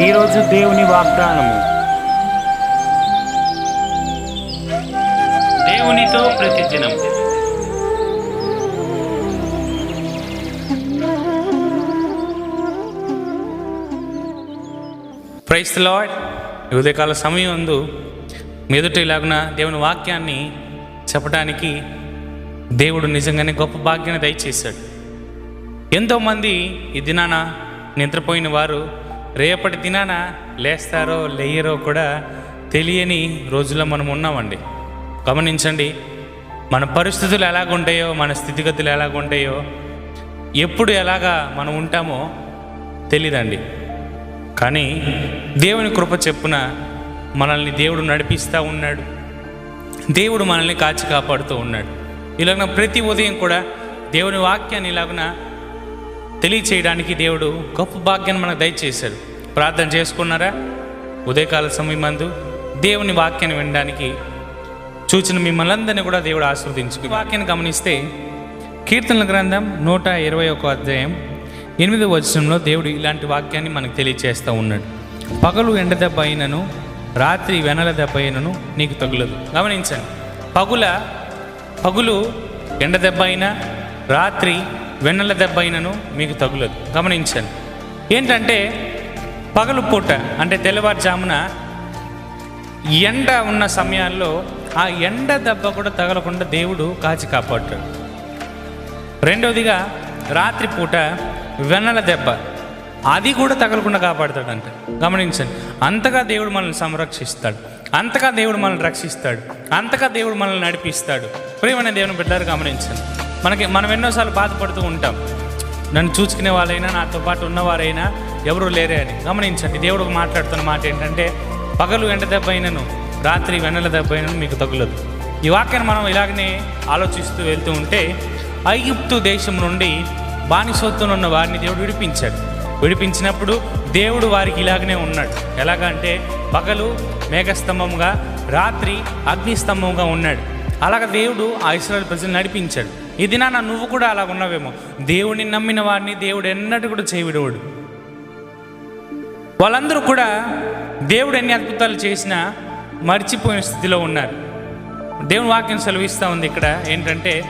ఈరోజు దేవుని వాగ్దానము. దేవునితో ప్రతిదినం. ప్రైస్ లార్డ్ ఈ ఉదయకాల సమయం ఉందు మీదుట ఇలాగున దేవుని వాక్యాన్ని చెప్పడానికి దేవుడు నిజంగానే గొప్ప భాగ్యాన్ని దయచేశాడు. ఎంతోమంది ఈ దినాన నిద్రపోయిన వారు రేపటి దినాన లేస్తారో లేయరో కూడా తెలియని రోజుల్లో మనం ఉన్నామండి. గమనించండి మన పరిస్థితులు ఎలాగుంటాయో మన స్థితిగతులు ఎలాగుంటాయో ఎప్పుడు ఎలాగా మనం ఉంటామో తెలీదండి. కానీ దేవుని కృప చెప్పున మనల్ని దేవుడు నడిపిస్తూ ఉన్నాడు. దేవుడు మనల్ని కాచి కాపాడుతూ ఉన్నాడు. ఇలాగ ప్రతి ఉదయం కూడా దేవుని వాక్యాన్ని ఇలాగున తెలియచేయడానికి దేవుడు గొప్ప భాగ్యాన్ని మనకు దయచేశాడు. ప్రార్థన చేసుకున్నారా? ఉదయకాల సమయమందు దేవుని వాక్యాన్ని వినడానికి చూచిన మిమ్మల్ని అందరినీ కూడా దేవుడు ఆస్వాదించు వాక్యాన్ని గమనిస్తే కీర్తనల గ్రంథం నూట ఇరవై ఒక అధ్యాయం ఎనిమిదో వచనంలో దేవుడు ఇలాంటి వాక్యాన్ని మనకు తెలియచేస్తూ ఉన్నాడు. పగలు ఎండ దెబ్బ అయినను రాత్రి వెనల దెబ్బ అయినను నీకు తగులదు. గమనించండి. పగుల పగులు ఎండ దెబ్బ అయినా రాత్రి వెన్నెల దెబ్బ అయినను మీకు తగులదు. గమనించండి. ఏంటంటే పగలు పూట అంటే తెల్లవారుజామున ఎండ ఉన్న సమయాల్లో ఆ ఎండ దెబ్బ కూడా తగలకుండా దేవుడు కాచి కాపాడుతాడు. రెండవదిగా రాత్రిపూట వెన్నెల దెబ్బ అది కూడా తగలకుండా కాపాడుతాడంట. గమనించండి. అంతగా దేవుడు మనల్ని సంరక్షిస్తాడు. అంతగా దేవుడు మనల్ని రక్షిస్తాడు. అంతగా దేవుడు మనల్ని నడిపిస్తాడు. ప్రేమనే దేవుని బిడ్డారు గమనించండి. మనకి మనం ఎన్నోసార్లు బాధపడుతూ ఉంటాం. నన్ను చూసుకునే వాళ్ళైనా నాతో పాటు ఉన్నవారైనా ఎవరు లేరే అని. గమనించండి దేవుడు మాట్లాడుతున్న మాట ఏంటంటే పగలు ఎండ దెబ్బ అయినను రాత్రి వెన్నెల దెబ్బ అయినను మీకు తగులదు. ఈ వాక్యాన్ని మనం ఇలాగనే ఆలోచిస్తూ వెళ్తూ ఉంటే ఐగుప్తు దేశం నుండి బానిసత్వం ఉన్న వారిని దేవుడు విడిపించాడు. విడిపించినప్పుడు దేవుడు వారికి ఇలాగనే ఉన్నాడు. ఎలాగంటే పగలు మేఘస్తంభంగా రాత్రి అగ్నిస్తంభంగా ఉన్నాడు. అలాగ దేవుడు ఆ ఇస్రాయల్ ప్రజలు నడిపించాడు. ఈ దినాన నువ్వు కూడా అలా ఉన్నావేమో. దేవుడిని నమ్మిన వారిని దేవుడు ఎన్నటి కూడా చేయవిడవాడు. వాళ్ళందరూ కూడా దేవుడు ఎన్ని అద్భుతాలు చేసినా మర్చిపోయిన స్థితిలో ఉన్నారు. దేవుని వాక్యం సెలవిస్తూ ఉంది ఇక్కడ ఏంటంటే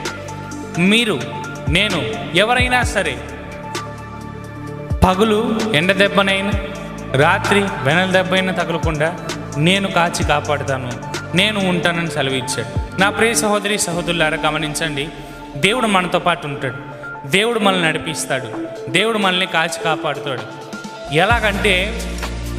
మీరు నేను ఎవరైనా సరే పగులు ఎండ దెబ్బనైనా రాత్రి వెనల దెబ్బైనా తగలకుండా నేను కాచి కాపాడుతాను నేను ఉంటానని సెలవిచ్చాడు. నా ప్రియ సహోదరి సహోదరులారా గమనించండి దేవుడు మనతో పాటు ఉంటాడు. దేవుడు మనల్ని నడిపిస్తాడు. దేవుడు మనల్ని కాచి కాపాడుతాడు. ఎలాగంటే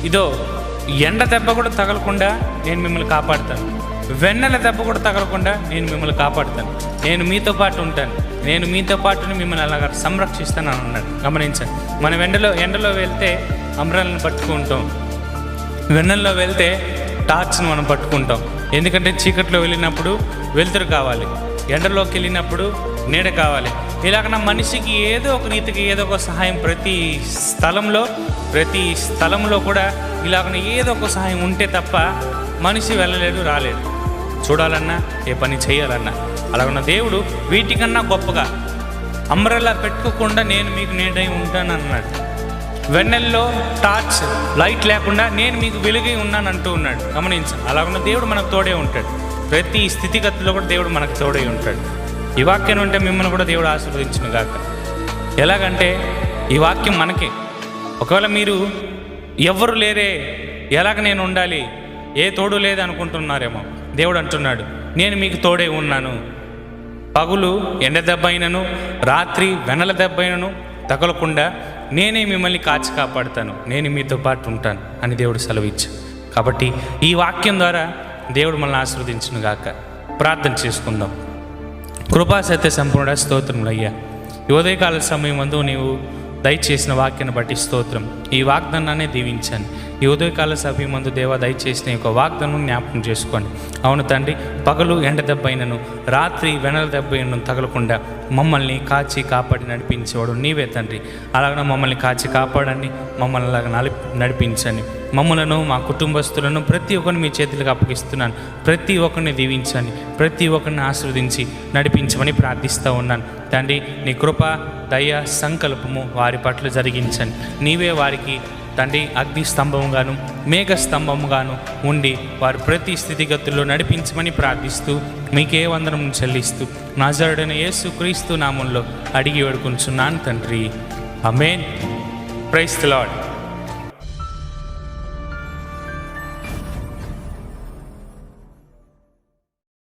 ఇదో ఎండ దెబ్బ కూడా తగలకుండా నేను మిమ్మల్ని కాపాడుతాను. వెన్నెల దెబ్బ కూడా తగలకుండా నేను మిమ్మల్ని కాపాడుతాను. నేను మీతో పాటు ఉంటాను. నేను మీతో పాటు మిమ్మల్ని అలాగ సంరక్షిస్తాను అని అన్నాడు. గమనించండి. మనం ఎండలో ఎండలో వెళ్తే అమరాలను పట్టుకుంటాం. వెన్నెల్లో వెళ్తే టార్చ్ను మనం పట్టుకుంటాం. ఎందుకంటే చీకట్లో వెళ్ళినప్పుడు వెలుతురు కావాలి. ఎండలోకి వెళ్ళినప్పుడు నీడ కావాలి. ఇలాగ మనిషికి ఏదో ఒక రీతికి ఏదో ఒక సహాయం ప్రతి స్థలంలో ప్రతి స్థలంలో కూడా ఇలాగ ఏదో ఒక సహాయం ఉంటే తప్ప మనిషి వెళ్ళలేడు రాలేదు. చూడాలన్నా ఏ పని చేయాలన్నా. అలాగన్న దేవుడు వీటికన్నా గొప్పగా అమ్రలా పెట్టుకోకుండా నేను మీకు నీడై ఉంటానన్నాడు. వెన్నెల్లో టార్చ్ లైట్ లేకుండా నేను మీకు వెలుగై ఉన్నాను అంటూ ఉన్నాడు. గమనించు అలాగన్న దేవుడు మనకు తోడే ఉంటాడు. ప్రతి స్థితిగతిలో కూడా దేవుడు మనకు తోడై ఉంటాడు. ఈ వాక్యం ఉంటే మిమ్మల్ని కూడా దేవుడు ఆశీర్వదించిన గాక. ఎలాగంటే ఈ వాక్యం మనకే. ఒకవేళ మీరు ఎవ్వరు లేరే ఎలాగ నేను ఉండాలి ఏ తోడు లేదు అనుకుంటున్నారేమో దేవుడు అంటున్నాడు నేను మీకు తోడే ఉన్నాను. పగులు ఎండ దెబ్బ అయినను రాత్రి వెనల దెబ్బ అయినను తగలకుండా నేనే మిమ్మల్ని కాచి కాపాడుతాను నేను మీతో పాటు ఉంటాను అని దేవుడు సెలవిచ్చు కాబట్టి ఈ వాక్యం ద్వారా దేవుడు మనల్ని ఆశీర్వదించును గాక. ప్రార్థన చేసుకుందాం. కృపా సత్య సంపూర్ణ స్తోత్రములయ్యా ఉదయకాల సమయం అందు నీవు దయచేసిన వాక్యాన్ని బట్టి స్తోత్రం. ఈ వాగ్దానాన్ని దీవించాను ఈ ఉదయకాల సమయం మందు దేవా దయచేసిన యొక్క వాగ్దానం జ్ఞాపకం చేసుకోండి. అవును తండ్రి పగలు ఎండ దెబ్బైనను రాత్రి వెనల దెబ్బైనను తగలకుండా మమ్మల్ని కాచి కాపాడి నడిపించేవాడు నీవే తండ్రి. అలాగనే మమ్మల్ని కాచి కాపాడండి మమ్మల్ని అలాగ నడిపించండి. మమ్మలను మా కుటుంబస్తులను ప్రతి ఒక్కరిని మీ చేతులకు అప్పగిస్తున్నాను. ప్రతి ఒక్కరిని దీవించండి ప్రతి ఒక్కరిని ఆశీర్వదించి నడిపించమని ప్రార్థిస్తూ ఉన్నాను. తండ్రి నీ కృప దయ సంకల్పము వారి పట్ల జరిగించండి. నీవే వారికి తండ్రి అగ్ని స్తంభముగాను మేఘ స్తంభముగాను ఉండి వారు ప్రతి స్థితిగతుల్లో నడిపించమని ప్రార్థిస్తూ మీకే వందనం చెల్లిస్తూ నాజరుడైన యేసు క్రీస్తు నామంలో అడిగి వేడుకుంటున్నాను తండ్రి. అమేన్ ప్రైస్ లాడ్